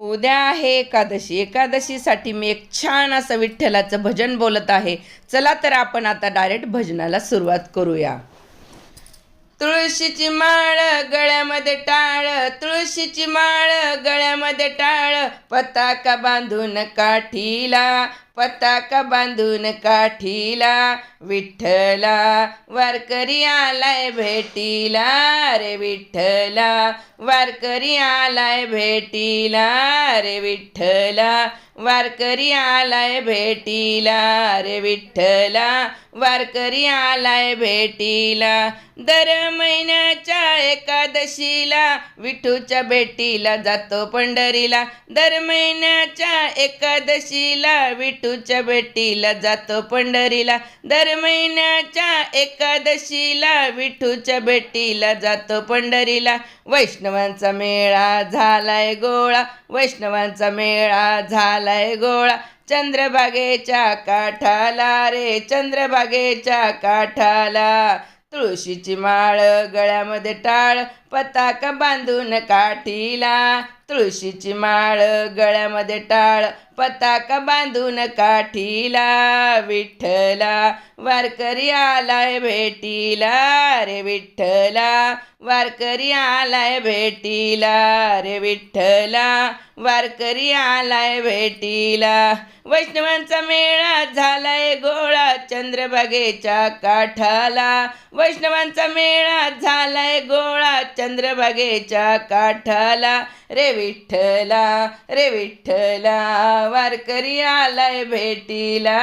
उद्या आहे एकादशी. एकादशीसाठी मी एक छान असं विठ्ठलाचं भजन बोलत आहे. चला तर आपण आता डायरेक्ट भजनाला सुरुवात करूया. तुळशीची माळ गळ्यामध्ये टाळ तुळशीची माळ गळ्यामध्ये टाळ पताका बांधून काठीला पताका बांधून काठीला विठ्ठला वारकरी आलाय भेटीला. रे विठ्ठला वारकरी आलाय भेटीला. रे विठ्ठला वारकरी आलाय भेटीला. रे विठ्ठला वारकरी आलाय भेटीला. दर महिन्याच्या एकादशीला विठूच्या भेटीला जातो पंढरीला. दर महिन्याच्या एकादशीला विठूच्या भेटीला जातो पंढरीला. दर महिन्याच्या एकादशीला विठूच्या भेटीला जातो पंढरीला. वैष्णवांचा मेळा झालाय गोळा वैष्णवांचा मेळा झालाय गोळा. चंद्रभागेच्या काठाला रे चंद्रभागेच्या काठाला. तुळशीची माळ गळ्यामध्ये टाळ पताका बांधून काठीला तुळशीची माळ गळ्यामध्ये टाळ. पताका बांधून काठीला विठ्ठला वारकरी आलाय भेटीला रे विठ्ठला. वारकरी आलाय भेटीला रे विठ्ठला. वारकरी आलाय भेटीला. वैष्णवांचा मेळा झालाय गोळा चंद्रभागेच्या काठाला. वैष्णवांचा मेळा झालाय गोळा चंद्रभागेच्या काठाला रे विठ्ठला रे विठ्ठला वारकरी आलाय भेटीला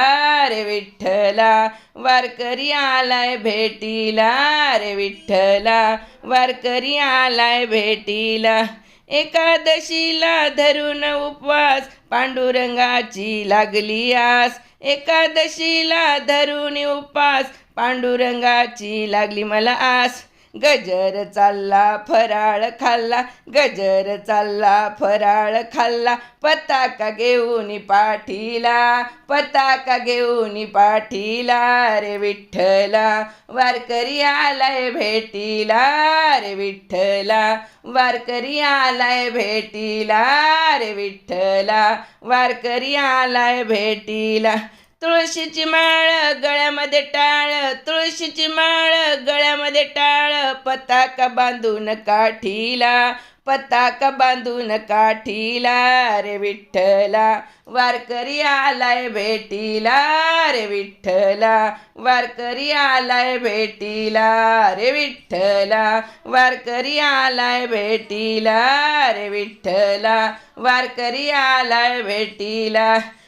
रे विठ्ठला वारकरी आलाय भेटीला रे विठ्ठला वारकरी आलाय भेटीला. एकादशीला धरून उपवास पांडुरंगाची लागली आस. एकादशीला धरून उपवास पांडुरंगाची लागली मला आस. गजर चालला फराळ खाल्ला गजर चालला फराळ खाल्ला पताका घेऊन पाठीला पताका घेऊन पाठीला रे विठ्ठला वारकरी आलाय भेटीला रे विठ्ठला वारकरी आलाय भेटीला रे विठ्ठला वारकरी आलाय भेटीला. तुळशीची माळ गळ्यामध्ये टाळ तुळशीची माळ गळ्यामध्ये टाळ. पताका बांधून काठीला पताका बांधून काठीला रे विठ्ठला. वारकरी आलाय भेटीला रे विठ्ठला. वारकरी आलाय भेटीला रे विठ्ठला. वारकरी आलाय भेटीला रे विठ्ठला. वारकरी आलाय भेटीला.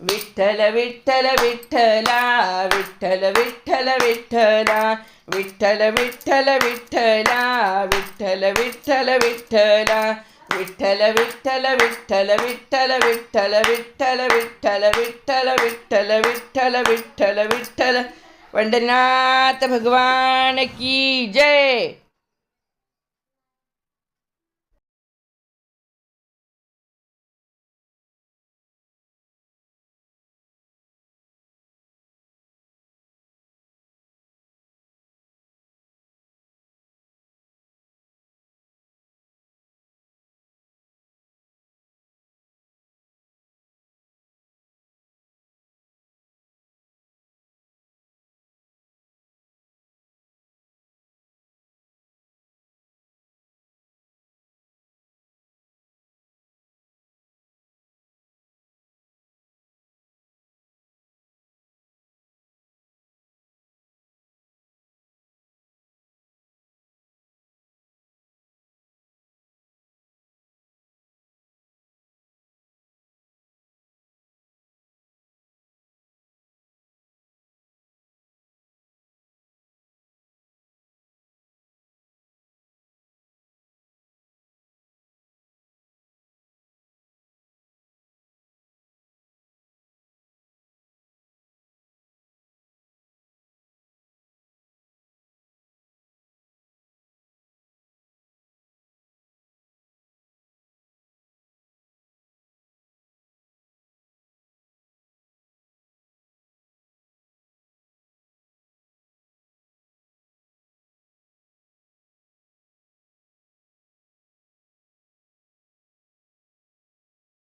विठ्ठल विठ्ठल विठ्ठला विठ्ठल विठ्ठल विठ्ठला विठ्ठल विठ्ठल विठ्ठला विठ्ठल विठ्ठल विठ्ठला विठ्ठल विठ्ठल विठ्ठल विठ्ठल विठ्ठल विठ्ठल विठ्ठल विठ्ठल विठ्ठल विठ्ठल विठ्ठल विठ्ठल पंढरीनाथ भगवान की जय